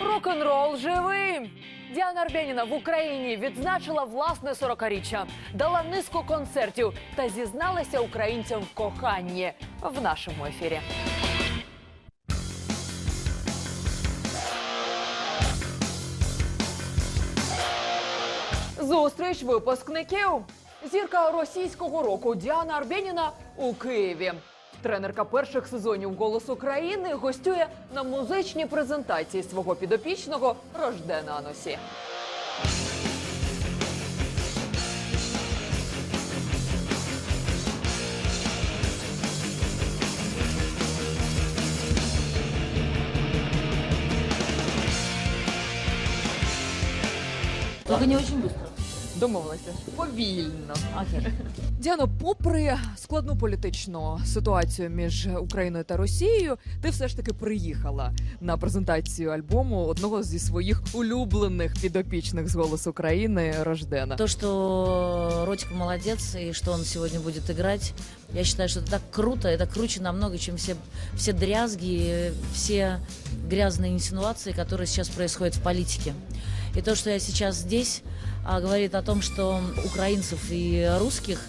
Рок-н-рол живий! Діана Арбєніна в Україні відзначила власне 40-річчя, дала низку концертів та зізналася українцям в коханні в нашому ефірі. Зустріч випускників. Зірка російського року Діана Арбєніна у Києві. Тренерка перших сезонів «Голос України» гостює на музичній презентації свого підопічного Рождена Аносі. Только не очень быстро. Домовилися повільно. Окей. Діано, попри складну політичну ситуацію між Україною та Росією, ти все ж таки приїхала на презентацію альбому одного зі своїх улюблених підопічних з голосу України Рождена. То, что Ротик молодец и что он сегодня будет играть, я считаю, что это так круто, это круче намного, чем все, все дрязги, все грязные инсинуации, которые сейчас происходят в политике. И то, что я сейчас здесь, а, говорит о том, что украинцев и русских,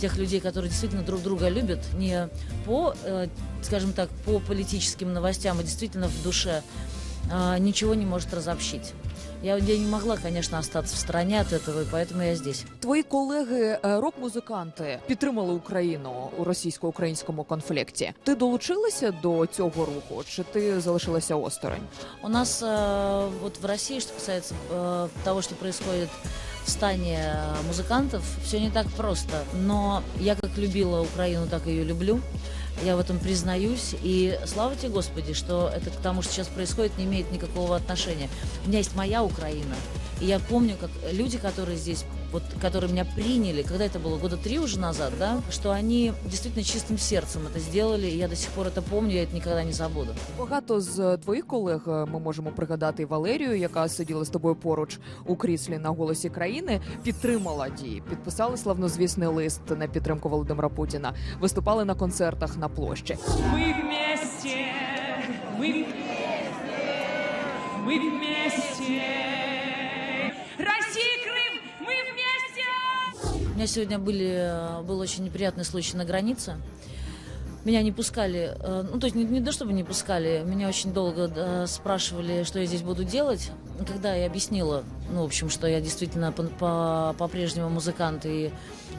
тех людей, которые действительно друг друга любят, не по, э, скажем так, по политическим новостям, а действительно в душе, а, ничего не может разобщить. Я, я не могла, конечно, остаться в стороне от этого, и поэтому я здесь. Твої колеги, е, рок-музиканти, підтримали Україну у російсько-українському конфлікті. Ти долучилася до цього руху, чи ти залишилася осторонь? У нас э, вот в России, что касается э, того, что происходит в стане э, музыкантов, все не так просто. Но я как любила Украину, так ее люблю. Я в этом признаюсь. И слава тебе, Господи, что это к тому, что сейчас происходит, не имеет никакого отношения. У меня есть моя Украина. И я помню, как люди, которые здесь, вот, которые меня приняли, когда это было, года три уже назад, да, что они действительно чистым сердцем это сделали, и я до сих пор это помню, я это никогда не забуду. Багато з твоїх колег е, ми можемо пригадати і Валерію, яка сиділа з тобою поруч у кріслі на голосі країни, підтримала дії, підписали славнозвісний лист на підтримку Володимира Путіна, виступали на концертах на площі. Мы вместе, мы, мы вместе. Меня сегодня были, э, был очень неприятный случай на границе. Меня не пускали, э, ну то есть не, не то чтобы не пускали, меня очень долго э, спрашивали, что я здесь буду делать. Когда я объяснила, ну в общем, что я действительно по- по- по-прежнему музыкант и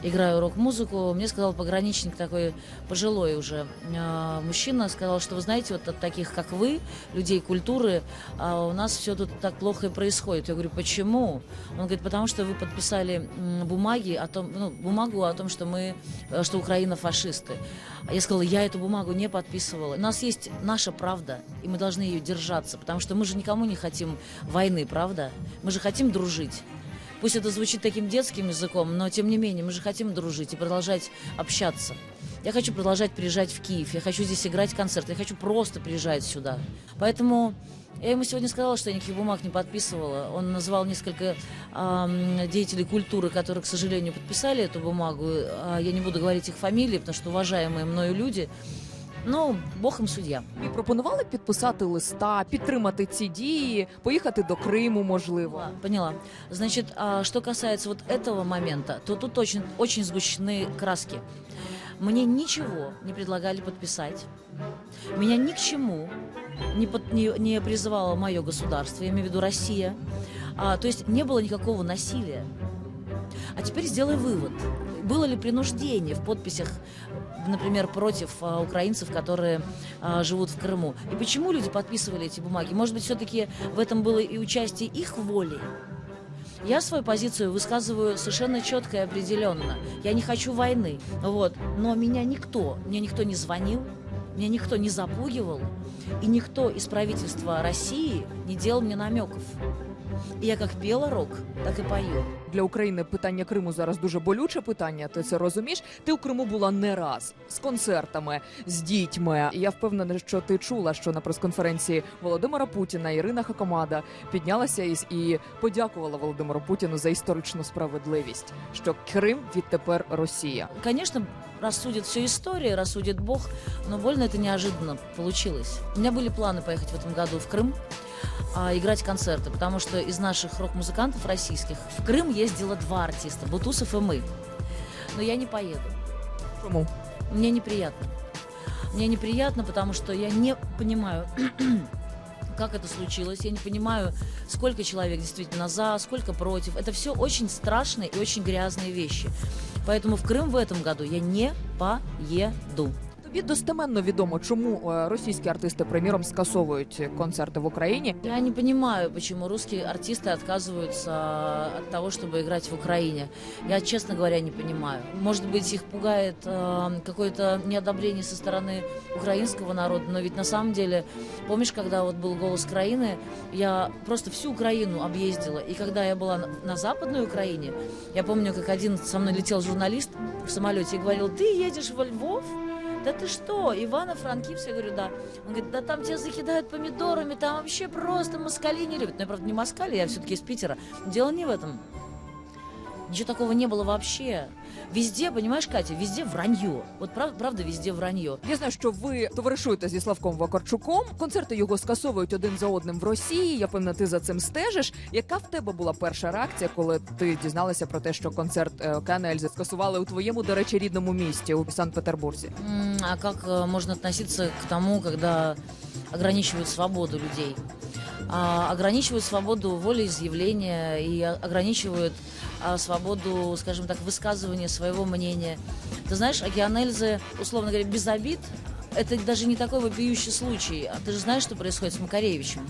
играю рок-музыку, мне сказал пограничник такой пожилой уже э, мужчина, сказал, что вы знаете, вот от таких как вы, людей культуры, а у нас все тут так плохо и происходит. Я говорю, почему? Он говорит, потому что вы подписали бумаги о том, ну, бумагу о том, что мы, э, что Украина фашисты. Я сказала, я эту бумагу не подписывала. У нас есть наша правда, и мы должны ее держаться, потому что мы же никому не хотим войны, правда? Мы же хотим дружить. Пусть это звучит таким детским языком, но тем не менее мы же хотим дружить и продолжать общаться. Я хочу продолжать приезжать в Киев, я хочу здесь играть концерты, я хочу просто приезжать сюда. Поэтому я ему сегодня сказала, что я никаких бумаг не подписывала. Он назвал несколько ам, деятелей культуры, которые, к сожалению, подписали эту бумагу. А Я не буду говорить их фамилии, потому что уважаемые мною люди. Ну, бог им судья. І пропонували підписати листа, підтримати ці дії, поїхати до Криму, можливо. Поняла, поняла. Значит, а что касается вот этого момента, то тут очень, очень сгущены краски. Мне ничего не предлагали подписать. Меня ни к чему не, под- не, не призывало мое государство, я имею в виду Россия. А, то есть не было никакого насилия. А теперь сделай вывод. Было ли принуждение в подписях, например, против а, украинцев, которые а, живут в Крыму? И почему люди подписывали эти бумаги? Может быть, все-таки в этом было и участие их воли? Я свою позицию высказываю совершенно четко и определенно. Я не хочу войны. Вот. Но меня никто, мне никто не звонил, меня никто не запугивал, и никто из правительства России не делал мне намеков. И я как пела рок, так и пою. Для України питання Криму зараз дуже болюче питання. Ти це розумієш? Ти у Криму була не раз з концертами, з дітьми. І я впевнена, що ти чула, що на прес-конференції Володимира Путіна Ірина Хакамада піднялася і, і подякувала Володимиру Путіну за історичну справедливість, що Крим відтепер Росія. Конечно, рассудит все история, рассудит Бог, но больно довольно это неожиданно получилось. У меня были планы поехать в этом году в Крым, А, играть концерты, потому что из наших рок-музыкантов российских в Крым ездило два артиста, Бутусов и мы. Но я не поеду. Чому? Мне неприятно. Мне неприятно, потому что я не понимаю, как это случилось. Я не понимаю, сколько человек действительно за, сколько против. Это все очень страшные и очень грязные вещи. Поэтому в Крым в этом году я не поеду. Тобі достеменно відомо, чому е, російські артисти, приміром, скасовують концерти в Україні. Я не понимаю, почему русские артисты отказываются от того, чтобы играть в Украине. Я, честно говоря, не понимаю. Может быть, их пугает э, какое-то неодобрение со стороны украинского народа, но ведь на самом деле, помнишь, когда вот был «Голос Украины», я просто всю Украину объездила, и когда я была на, на Западной Украине, я помню, как один со мной летел журналист в самолете и говорил, ты едешь во Львов? Да ты что, Ивано-Франкивск? Я говорю, да. Он говорит, да там тебя закидают помидорами, там вообще просто москали не любят. Но я, правда, не москаль, я все-таки из Питера. Дело не в этом. Ничего такого не было вообще. Везде, понимаешь, Катя, везде вранье. Вот прав- правда, везде вранье. Я знаю, що ви товаришуєте зі Славком Вакарчуком. Концерти його скасовують один за одним в Росії. Я певна, ти за цим стежиш. Яка в тебе була перша реакція, коли ти дізналася про те, що концерт е, Океана Ельзи скасували у твоєму, до речі, рідному місті у Санкт-Петербурзі? М, А как э, можно относиться к тому, когда ограничивают свободу людей? А, ограничивают свободу волеизъявления и а, ограничивают а, свободу, скажем так, высказывания своего мнения. Ты знаешь, Океан Эльзы, условно говоря, без обид, это даже не такой вопиющий случай. А ты же знаешь, что происходит с Макаревичем?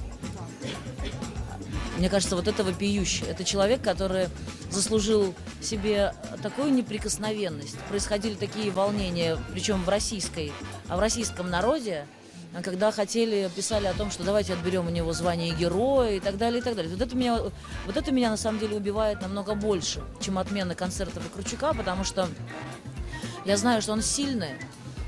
Мне кажется, вот это вопиюще. Это человек, который заслужил себе такую неприкосновенность. Происходили такие волнения, причем в российской, а в российском народе, а, когда хотели, писали о том, что давайте отберем у него звание героя и так далее, и так далее. Вот это меня, вот это меня на самом деле убивает намного больше, чем отмена концерта Кручука, потому что я знаю, что он сильный,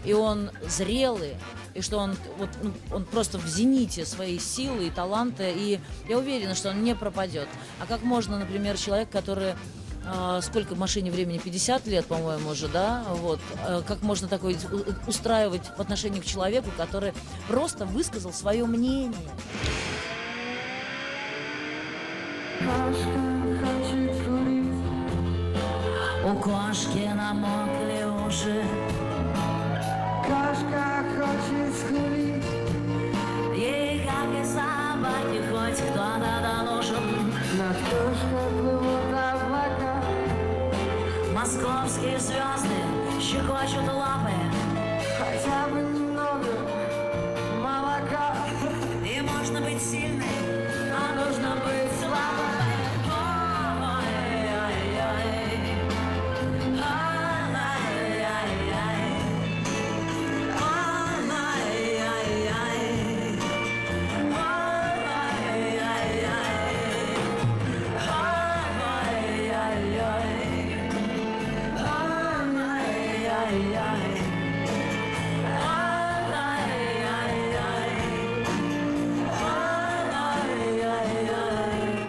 и он зрелый, и что он, вот, ну, он просто в зените своей силы и таланта, и я уверена, что он не пропадет. А как можно, например, человек, который а, сколько машине времени? 50 лет, по-моему, уже, да? Вот. А, Как можно такое устраивать в отношении к человеку, который просто высказал свое мнение? У кошки намокли уши, Кошка хочет скулить, Московские звезды щекочут лапы, Хотя бы